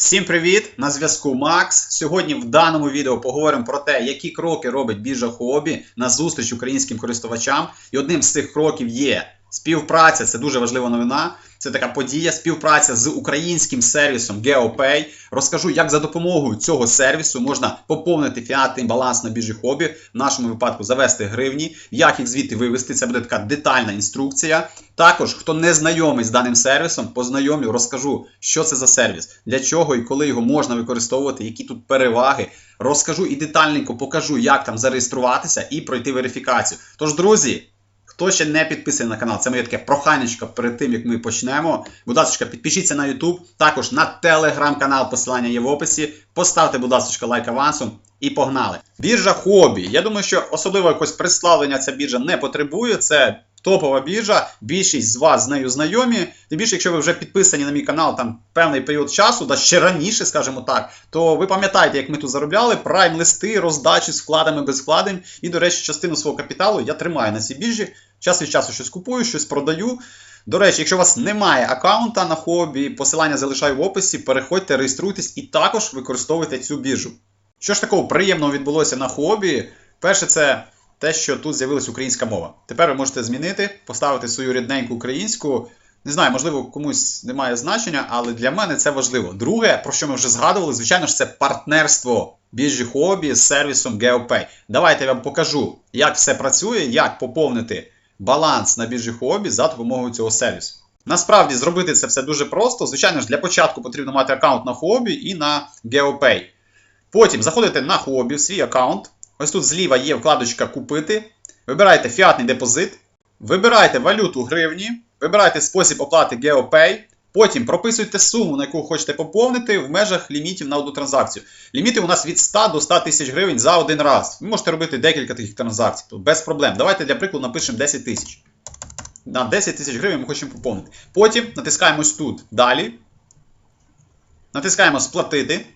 Всім привіт! На зв'язку Макс. Сьогодні в даному відео поговоримо про те, які кроки робить біржа Хобі на зустріч українським користувачам. І одним з цих кроків є співпраця, це дуже важлива новина. Це така подія, співпраця з українським сервісом GeoPay. Розкажу, як за допомогою цього сервісу можна поповнити фіатний баланс на біржі хобі, в нашому випадку завести гривні, як їх звідти вивести. Це буде така детальна інструкція. Також, хто не знайомий з даним сервісом, познайомлю, розкажу, що це за сервіс, для чого і коли його можна використовувати, які тут переваги. Розкажу і детальненько покажу, як там зареєструватися і пройти верифікацію. Тож, друзі. Хто ще не підписаний на канал, це моє таке проханечко перед тим, як ми почнемо. Будь ласка, підпишіться на YouTube, також на телеграм-канал, посилання є в описі. Поставте, будь ласка, лайк авансом і погнали. Біржа хобі. Я думаю, що особливо якось представлення ця біржа не потребує. Це топова біржа. Більшість з вас з нею знайомі. Тим більше, якщо ви вже підписані на мій канал там певний період часу, да ще раніше, скажімо так, то ви пам'ятаєте, як ми тут заробляли прайм-листи, роздачі з вкладами без вкладень. І, до речі, частину свого капіталу я тримаю на цій біржі. Час від часу щось купую, щось продаю. До речі, якщо у вас немає аккаунта на хобі, посилання залишаю в описі, переходьте, реєструйтесь і також використовуйте цю біржу. Що ж такого приємного відбулося на хобі? Перше, це те, що тут з'явилась українська мова. Тепер ви можете змінити, поставити свою рідненьку українську. Не знаю, можливо, комусь немає значення, але для мене це важливо. Друге, про що ми вже згадували, звичайно ж, це партнерство біржі хобі з сервісом GeoPay. Давайте я вам покажу, як все працює, як поповнити баланс на біржі хобі за допомогою цього сервісу. Насправді зробити це все дуже просто. Звичайно ж, для початку потрібно мати аккаунт на хобі і на GeoPay. Потім заходите на хобі, в свій аккаунт. Ось тут зліва є вкладочка Купити. Вибираєте фіатний депозит, вибираєте валюту гривні, вибираєте спосіб оплати GeoPay. Потім прописуйте суму, на яку хочете поповнити в межах лімітів на одну транзакцію. Ліміти у нас від 100 до 100 тисяч гривень за один раз. Ви можете робити декілька таких транзакцій, без проблем. Давайте для прикладу напишемо 10 тисяч. На 10 тисяч гривень ми хочемо поповнити. Потім натискаємо ось тут далі. Натискаємо Сплатити.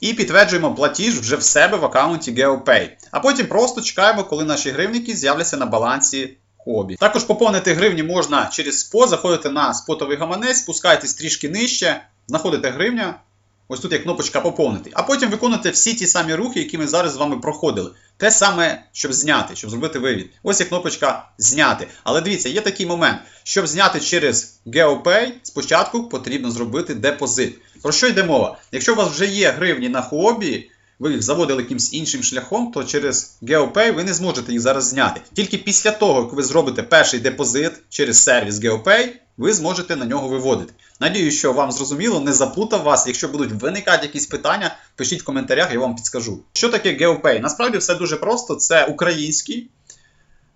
І підтверджуємо платіж вже в себе в аккаунті GeoPay. А потім просто чекаємо, коли наші гривники з'являться на балансі хобі. Також поповнити гривні можна через спот, заходите на спотовий гаманець, спускаєтесь трішки нижче, знаходите гривня. Ось тут є кнопочка поповнити. А потім виконуєте всі ті самі рухи, які ми зараз з вами проходили. Те саме, щоб зняти, щоб зробити вивід. Ось є кнопочка зняти. Але дивіться, є такий момент. Щоб зняти через GeoPay, спочатку потрібно зробити депозит. Про що йде мова? Якщо у вас вже є гривні на хобі, ви їх заводили якимось іншим шляхом, то через GeoPay ви не зможете їх зараз зняти. Тільки після того, як ви зробите перший депозит через сервіс GeoPay, ви зможете на нього виводити. Надію, що вам зрозуміло, не заплутав вас. Якщо будуть виникати якісь питання, пишіть в коментарях, я вам підскажу. Що таке GeoPay? Насправді все дуже просто. Це український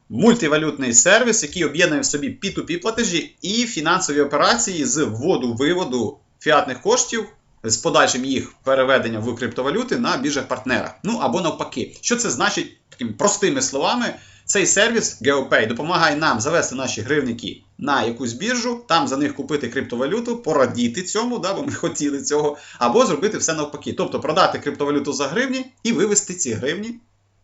мультивалютний сервіс, який об'єднує в собі P2P платежі і фінансові операції з вводу-виводу фіатних коштів. З подальшим їх переведення в криптовалюти на біржах партнера. Ну або навпаки. Що це значить такими простими словами? Цей сервіс GeoPay допомагає нам завести наші гривники на якусь біржу, там за них купити криптовалюту, порадіти цьому, да, бо ми хотіли цього, або зробити все навпаки. Тобто продати криптовалюту за гривні і вивести ці гривні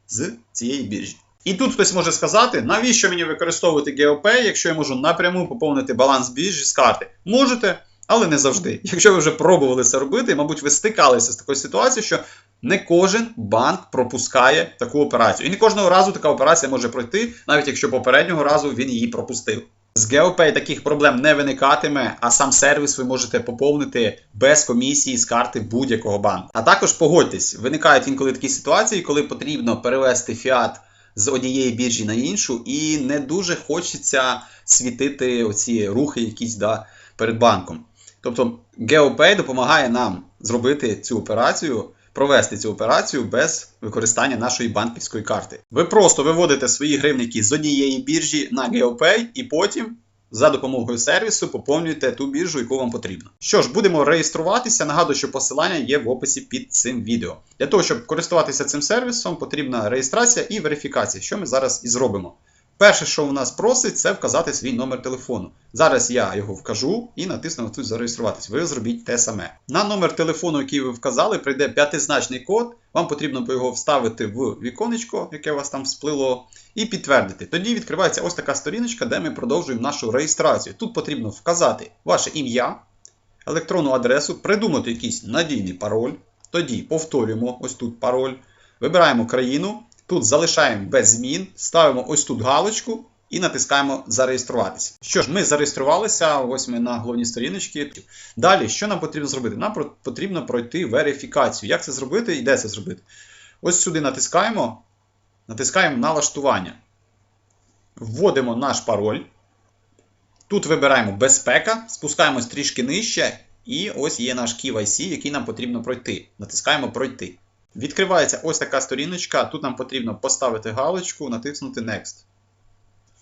з цієї біржі. І тут хтось може сказати, навіщо мені використовувати GeoPay, якщо я можу напряму поповнити баланс біржі з карти? Можете, але не завжди. Якщо ви вже пробували це робити, мабуть, ви стикалися з такою ситуацією, що не кожен банк пропускає таку операцію. І не кожного разу така операція може пройти, навіть якщо попереднього разу він її пропустив. З GeoPay таких проблем не виникатиме, а сам сервіс ви можете поповнити без комісії з карти будь-якого банку. А також погодьтесь, виникають інколи такі ситуації, коли потрібно перевести фіат з однієї біржі на іншу, і не дуже хочеться світити оці рухи якісь да, перед банком. Тобто GeoPay допомагає нам зробити цю операцію, провести цю операцію без використання нашої банківської карти. Ви просто виводите свої гривники з однієї біржі на GeoPay і потім за допомогою сервісу поповнюєте ту біржу, яку вам потрібно. Що ж, будемо реєструватися. Нагадую, що посилання є в описі під цим відео. Для того, щоб користуватися цим сервісом, потрібна реєстрація і верифікація, що ми зараз і зробимо. Перше, що у нас просить, це вказати свій номер телефону. Зараз я його вкажу і натисну тут зареєструватись. Ви зробіть те саме. На номер телефону, який ви вказали, прийде п'ятизначний код. Вам потрібно його вставити в віконечко, яке у вас там сплило, і підтвердити. Тоді відкривається ось така сторіночка, де ми продовжуємо нашу реєстрацію. Тут потрібно вказати ваше ім'я, електронну адресу, придумати якийсь надійний пароль. Тоді повторюємо ось тут пароль. Вибираємо країну, тут залишаємо без змін, ставимо ось тут галочку і натискаємо зареєструватися. Що ж, ми зареєструвалися, ось ми на головній сторіночці. Далі, що нам потрібно зробити? Нам потрібно пройти верифікацію. Як це зробити і де це зробити? Ось сюди натискаємо, натискаємо налаштування. Вводимо наш пароль. Тут вибираємо безпека, спускаємось трішки нижче, і ось є наш KYC, який нам потрібно пройти. Натискаємо пройти. Відкривається ось така сторіночка. Тут нам потрібно поставити галочку, натиснути Next.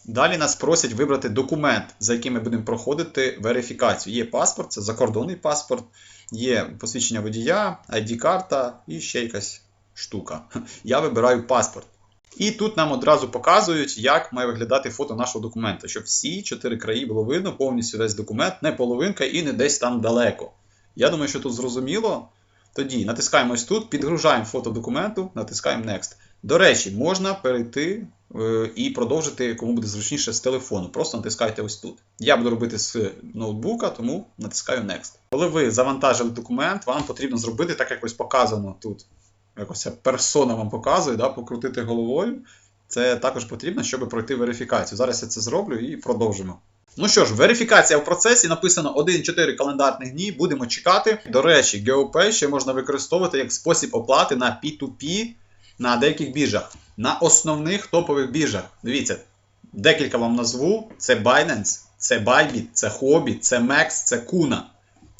Далі нас просять вибрати документ, за яким ми будемо проходити верифікацію. Є паспорт, це закордонний паспорт, є посвідчення водія, ID-карта і ще якась штука. Я вибираю паспорт. І тут нам одразу показують, як має виглядати фото нашого документа, щоб всі чотири краї було видно, повністю весь документ, не половинка і не десь там далеко. Я думаю, що тут зрозуміло. Тоді натискаємо ось тут, підгружаємо фото документу, натискаємо Next. До речі, можна перейти е, і продовжити, кому буде зручніше з телефону. Просто натискайте ось тут. Я буду робити з ноутбука, тому натискаю Next. Коли ви завантажили документ, вам потрібно зробити так, як ось показано тут. Якось ця персона вам показує, да, покрутити головою. Це також потрібно, щоб пройти верифікацію. Зараз я це зроблю і продовжимо. Ну що ж, верифікація в процесі написано 1-4 календарних дні. Будемо чекати. До речі, GeoPay ще можна використовувати як спосіб оплати на P2P на деяких біржах. На основних топових біржах. Дивіться, декілька вам назву: це Binance, це Bybit, це Hobby, це Mex, це Kuna.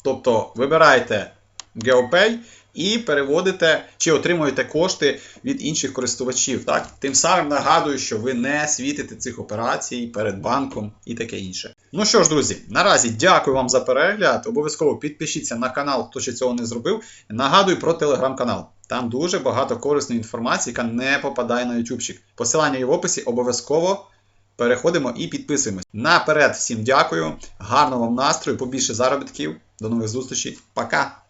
Тобто вибираєте GeoPay і переводите чи отримуєте кошти від інших користувачів. Так? Тим самим нагадую, що ви не світите цих операцій перед банком і таке інше. Ну що ж, друзі, наразі дякую вам за перегляд. Обов'язково підпишіться на канал, хто ще цього не зробив. Нагадую про телеграм-канал. Там дуже багато корисної інформації, яка не попадає на ютубчик. Посилання є в описі, обов'язково переходимо і підписуємось. Наперед всім дякую, гарного вам настрою, побільше заробітків. До нових зустрічей. Пока!